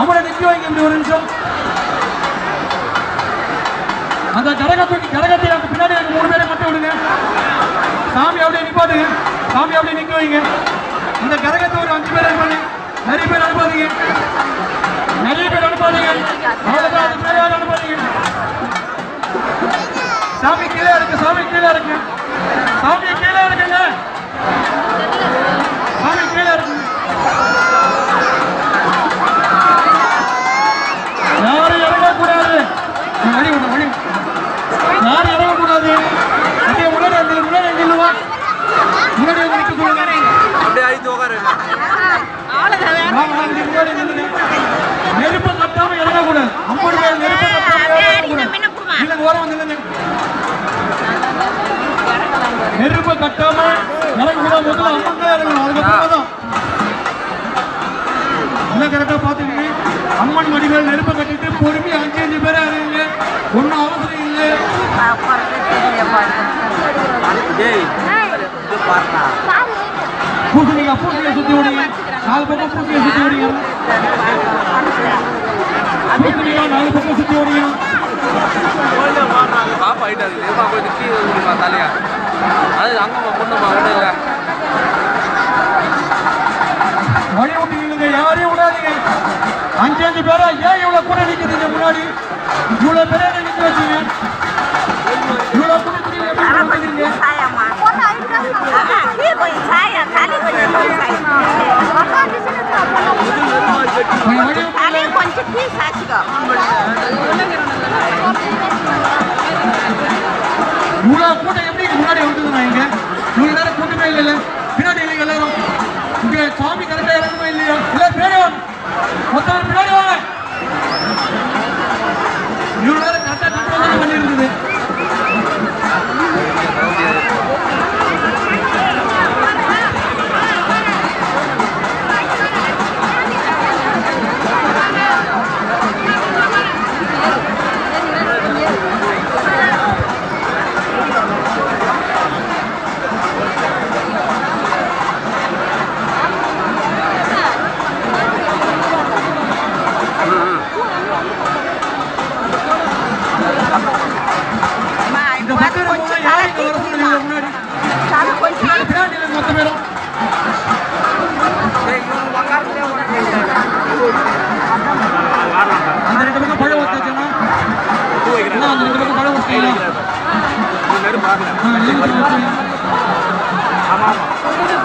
அவனை நிற்க வைக்க முடியும் ஒரு நிமிஷம். அந்த கடகத்துக்கு கடகத்தை எனக்கு பின்னாடி எனக்கு மூணு பேரை கட்டி விடுங்க. சாமி அப்படியே நிப்பாட்டுங்க. சாமி அப்படியே நிற்க வைங்க. இந்த கரகத்தை ஒரு அஞ்சு பேர் அனுப்பாங்க நிறைய பேர் அனுப்பாதீங்க. நிறைய பேர் அனுப்பாதீங்க. அவ்வளோதான் அஞ்சு பேர் யாரும் அனுப்பாதீங்க. சாமி கீழே இருக்கு சாமி கீழே இருக்கு. சாமி கீழே நாலு பக்கம் பூசணியை சுற்றி விடுங்க பூசணிக்கா நாலு பக்கம் சுற்றி விடுங்க பாப்பா கொஞ்சம் கீழே தலையா அது அங்கம்மா பொண்ணுமா ஒன்றும் இல்லை. ஆமாம் ஆமாம்